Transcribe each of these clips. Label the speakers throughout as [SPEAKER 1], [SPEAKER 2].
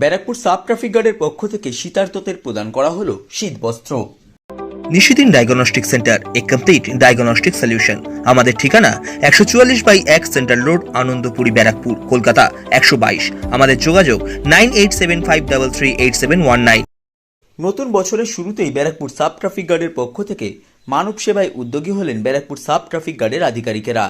[SPEAKER 1] Barrackpore sub traffic গার্ডের পক্ষ থেকে শীতার্ততের প্রদান করা হলো শীত বস্ত্র।
[SPEAKER 2] নিশিদিন ডায়াগনস্টিক সেন্টার এ কমপ্লিট ডায়াগনস্টিক সলিউশন আমাদের ঠিকানা একশো চুয়াল্লিশ বাই এক সেন্ট্রাল রোড আনন্দপুরি ব্যারাকপুর কলকাতা একশো বাইশ। আমাদের যোগাযোগ nine eight seven five double three eight seven one nine.
[SPEAKER 1] নতুন বছরের শুরুতেই ব্যারাকপুর সাব ট্রাফিক গার্ডের পক্ষ থেকে মানব সেবায় উদ্যোগী হলেন ব্যারাকপুর সাব ট্রাফিক গার্ডের আধিকারিকেরা।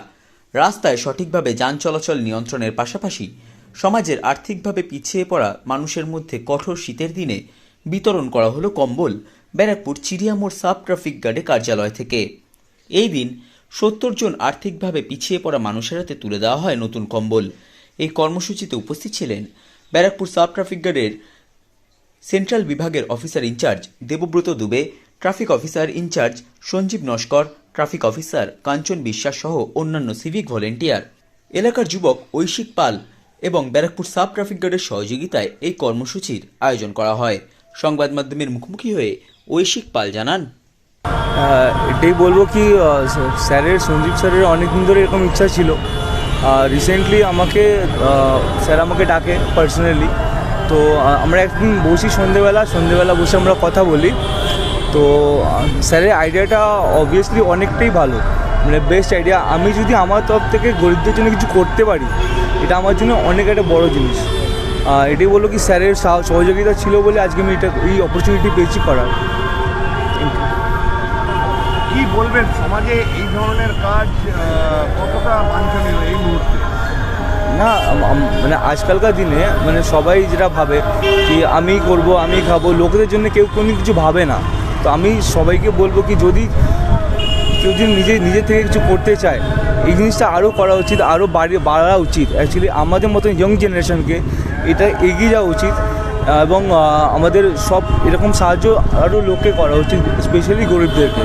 [SPEAKER 1] রাস্তায় সঠিকভাবে যান চলাচল নিয়ন্ত্রণের পাশাপাশি সমাজের আর্থিকভাবে পিছিয়ে পড়া মানুষের মধ্যে কঠোর শীতের দিনে বিতরণ করা হলো কম্বল, ব্যারাকপুর চিড়িয়ামোড় সাব ট্রাফিক গার্ডে কার্যালয় থেকে। এই দিন সত্তর জন আর্থিকভাবে পিছিয়ে পড়া মানুষের হাতে তুলে দেওয়া হয় নতুন কম্বল। এই কর্মসূচিতে উপস্থিত ছিলেন ব্যারাকপুর সাব ট্রাফিক গার্ডের সেন্ট্রাল বিভাগের officer in charge Debabrata Dubey, traffic officer in charge Sanjib Naskar, traffic officer Kanchan Biswas সহ অন্যান্য সিভিক ভলেন্টিয়ার। এলাকার যুবক ঐশিক পাল এবং ব্যারাকপুর সাব ট্রাফিক গার্ডের সহযোগিতায় এই কর্মসূচির আয়োজন করা হয়। সংবাদ মাধ্যমের মুখোমুখি হয়ে ঐশিক পাল জানান।
[SPEAKER 3] এটাই বলব কি স্যারের, সঞ্জীব স্যারের অনেক দিন ধরে এরকম ইচ্ছা ছিল। রিসেন্টলি আমাকে স্যার আমাকে ডাকে পার্সোনালি তো আমরা একদিন বসি সন্ধেবেলা সন্ধেবেলা বসে আমরা কথা বলি। তো স্যারের আইডিয়াটা অবভিয়াসলি অনেকটাই ভালো। মানে বেস্ট আইডিয়া আমি যদি আমার তরফ থেকে গরিবদের জন্য কিছু করতে পারি এটা আমার জন্য অনেক একটা বড় জিনিস। এটাই বলল কি স্যারের সহ- সহযোগিতা ছিল বলে আজকে আমি এটা এই অপরচুনিটি পেয়েছি করার।
[SPEAKER 4] কি বলবেন সমাজে এই ধরনের কাজ কতটা বাঞ্ছনীয় এই মুহূর্তে?
[SPEAKER 3] না মানে আজকালকার দিনে মানে সবাই যেটা ভাবে কি আমি করব আমি খাব লোকেদের জন্য কেউ কোনো কিছু ভাবে না। তো আমি সবাইকে বলব কি যদি কেউ যদি নিজে নিজে থেকে কিছু করতে চায়, এই জিনিসটা আরও করা উচিত, আরও বাড়ি বাড়া উচিত। অ্যাকচুয়ালি আমাদের মতো ইয়ং জেনারেশনকে এটা এগিয়ে যাওয়া উচিত এবং আমাদের সব এরকম সাহায্য আরও লোককে করা উচিত স্পেশালি গরিবদেরকে।